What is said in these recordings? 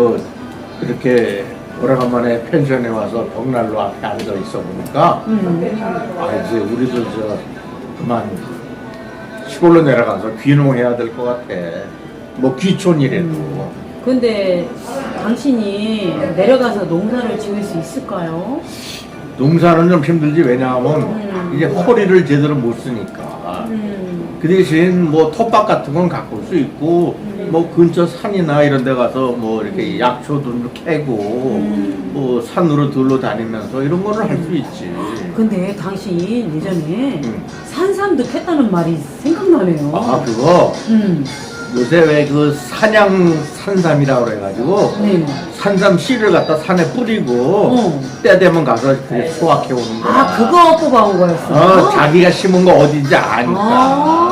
그 이렇게 오래간만에 펜션에 와서 벽난로 앞에 앉아 있어 보니까 음. 아 이제 우리도 저 그만 시골로 내려가서 귀농해야 될 것 같아. 뭐 귀촌이래도. 근데 당신이 내려가서 농사를 지을 수 있을까요? 농사는 좀 힘들지 왜냐하면 음. 이제 허리를 제대로 못 쓰니까. 음. 그 대신 뭐 텃밭 같은 건 가꿀 수 있고 뭐 근처 산이나 이런 데 가서 뭐 이렇게 약초도 캐고 음. 뭐 산으로 둘러 다니면서 이런 거를 할 수 있지. 근데 당신 예전에 음. 산삼도 캤다는 말이 생각나네요. 아 그거 음. 요새 왜 그 산양 산삼이라고 그래가지고 네. 산삼 씨를 갖다 산에 뿌리고 어. 때 되면 가서 그게 수확해 오는 거야. 아 그거 뽑아온 거였어. 어, 자기가 심은 거 어딘지 아니까. 아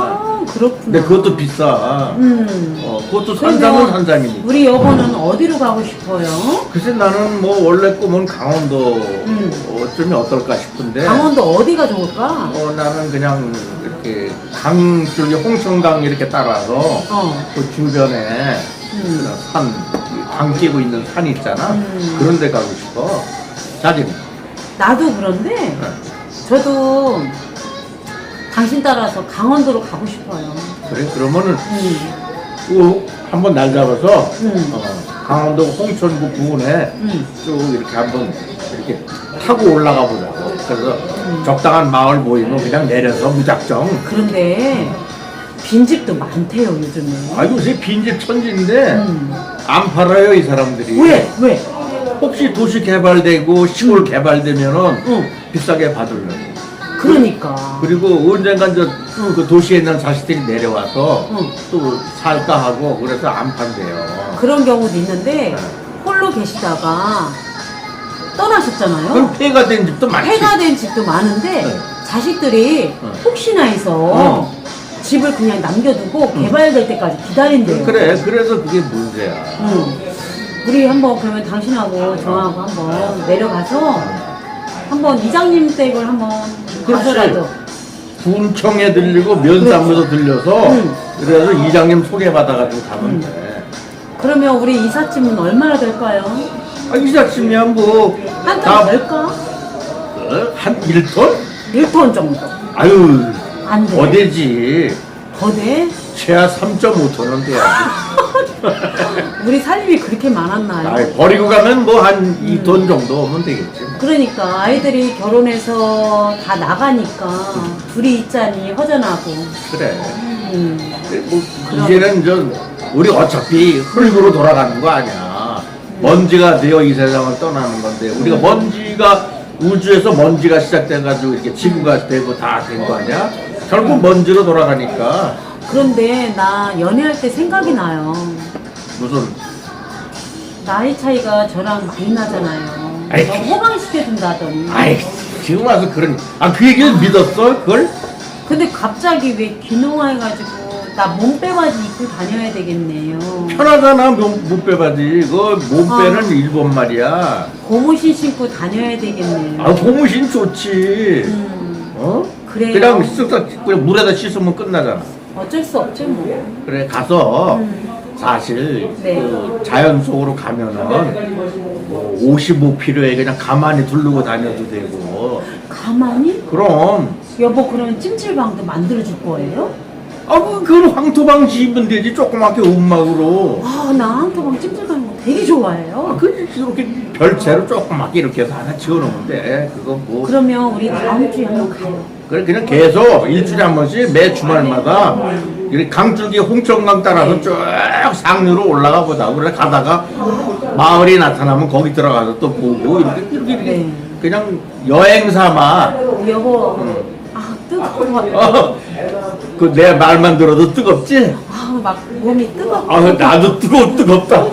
그렇구나. 근데 그것도 비싸. 음. 어, 그것도 그러면 산삼은 산삼이니까. 우리 여보는 어디로 가고 싶어요? 글쎄 나는 뭐 원래 꿈은 강원도 음. 어쩌면 어떨까 싶은데 강원도 어디가 좋을까? 어, 나는 그냥 이렇게 강 쪽에 홍천강 이렇게 따라서 어. 그 주변에 음. 그런 산, 강 끼고 있는 산 있잖아 음. 그런 데 가고 싶어 자기는 나도 그런데 네. 저도 당신 따라서 강원도로 가고 싶어요. 그래 그러면은 음. 그 한번 날 잡아서 음. 어, 강원도 홍천구 부근에 음. 쭉 이렇게 한번 이렇게 타고 올라가 보자고 그래서 적당한 마을 보이면 그냥 내려서 무작정 그런데 빈집도 많대요 요즘에. 아 요새 빈집 천지인데 음. 안 팔아요 이 사람들이 왜? 왜? 혹시 도시 개발되고 시골 개발되면은 응. 비싸게 받으려고 그러니까. 그리고 언젠간 저그 도시에 있는 자식들이 내려와서 응. 또 살까 하고 그래서 안 판대요 그런 경우도 있는데 네. 홀로 계시다가 떠나셨잖아요. 그럼 폐가 된 집도 많지 폐가 된 집도 많은데 네. 자식들이 네. 혹시나 해서 어. 집을 그냥 남겨두고 개발될 때까지 기다린대요. 그래 그래서 그게 문제야 응. 우리 한번 그러면 당신하고 저하고 한번 내려가서 한번 이장님 댁을 한번 그렇지. 가서라도 군청에 들리고 면사무소 들려서 응. 그래서 이장님 소개받아가지고 가면 돼. 그러면 우리 이삿짐은 얼마나 될까요? 아, 이삿짐이야 뭐. 한 다- 톤 될까? 어? 한 1톤? 1톤 정도. 아유, 안 돼. 어디지? 거대? 최하 3.5톤은 돼야지. 우리 살림이 그렇게 많았나요? 아이, 버리고 가면 뭐한 2톤 정도 오면 되겠지. 그러니까 아이들이 결혼해서 다 나가니까 둘이 있자니 허전하고 그래. 음. 뭐, 그럼. 이제는 저, 우리 어차피 흙으로 돌아가는 거 아니야. 먼지가 되어 이 세상을 떠나는 건데, 우리가 음. 먼지가, 우주에서 먼지가 시작돼가지고 이렇게 지구가 되고 다 된 거 아니야? 결국 먼지로 돌아가니까, 그런데 나 연애할 때 생각이 나요. 무슨, 나이 차이가 저랑 많이 나잖아요. 아이, 저 호강시켜준다더니. 아이, 지금 와서 그런, 아, 그 얘기를 믿었어? 그걸? 근데 갑자기 왜 귀농해가지고 나 몸빼바지 입고 다녀야 되겠네요. 편하잖아, 몸, 몸빼바지. 그 몸빼는 아. 일본 말이야. 고무신 신고 다녀야 되겠네요. 아, 고무신 좋지. 음, 어? 그래요. 그냥 쓱, 그냥 물에다 씻으면 끝나잖아. 어쩔 수 없죠 뭐. 그래 가서 음. 사실 네. 그 자연 속으로 가면은 뭐 옷이 뭐 필요해 그냥 가만히 두르고 다녀도 되고 가만히? 그럼 여보 그러면 찜질방도 만들어줄 거예요? 아그 그 황토방 집은 되지 조그맣게 움막으로 아, 나 한토방 찜질방 거 되게 좋아해요. 그 이렇게 별채로 조그맣게 이렇게 해서 하나 지어놓으면 돼 그거 뭐 그러면 우리 다음 주에 한번 가요. 그래 그냥 계속 일주일에 한 번씩 매 주말마다 강줄기 홍천강 따라서 쭉 상류로 올라가 보자. 그래 가다가 마을이 나타나면 거기 들어가서 또 보고 이렇게 이렇게, 이렇게 네. 그냥 여행 삼아. 여보, 아 뜨거워. 어, 그 내 말만 들어도 뜨겁지? 아, 막 몸이 뜨겁고. 아 나도 뜨거 뜨겁다.